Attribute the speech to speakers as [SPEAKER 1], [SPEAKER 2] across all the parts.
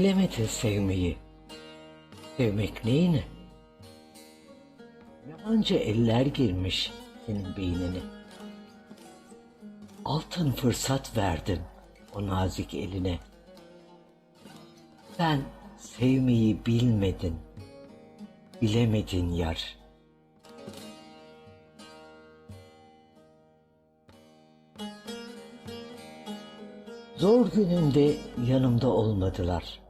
[SPEAKER 1] Bilemedin sevmeyi. Sevmek neyini? Yabancı eller girmiş senin beynine. Altın fırsat verdin o nazik eline. Sen sevmeyi bilmedin, bilemedin yar. Zor gününde yanımda olmadılar.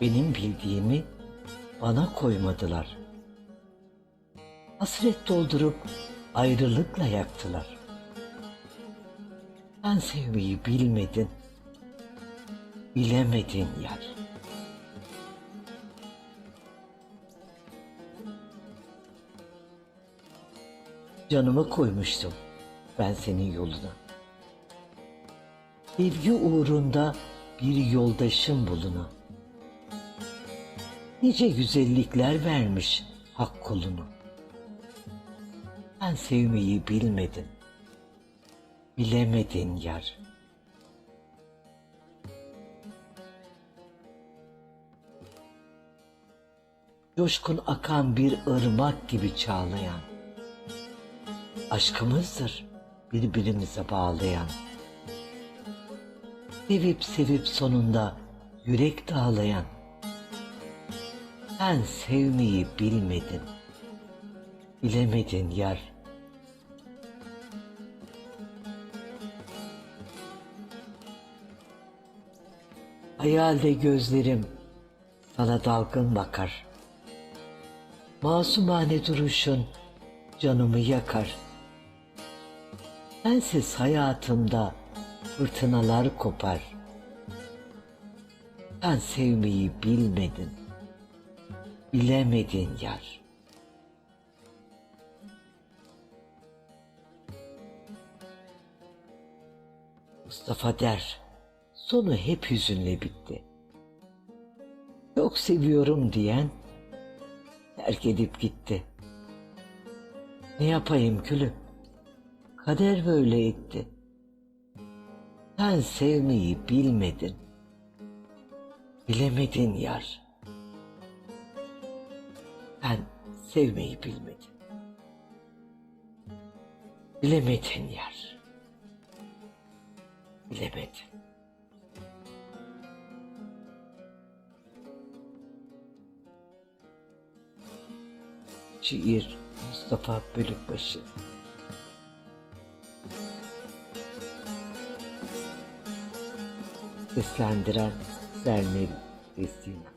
[SPEAKER 1] Benim bildiğimi bana koymadılar. Hasret doldurup ayrılıkla yaktılar. Sen sevmeyi bilmedin, bilemedin yar. Canımı koymuştum ben senin yoluna. Sevgi uğrunda bir yoldaşım buluna. Nice güzellikler vermiş hak kulunu. Sen sevmeyi bilmedin, bilemedin yar. Coşkun akan bir ırmak gibi çağlayan. Aşkımızdır birbirimize bağlayan. Sevip sevip sonunda yürek dağlayan. Sen sevmeyi bilmedin, bilemedin yar. Hayalde gözlerim sana dalgın bakar. Masumane duruşun canımı yakar. Sensiz hayatımda fırtınalar kopar. Sen sevmeyi bilmedin, bilemedin yar. Mustafa der, sonu hep hüzünle bitti. Çok seviyorum diyen terk edip gitti. Ne yapayım külüm? Kader böyle etti. Sen sevmeyi bilmedin. Bilemedin yar. Sen sevmeyi bilmedin. Bilemedin yar. Bilemedin. Şiir Mustafa Bölükbaşı Seslendiren Zernel Destina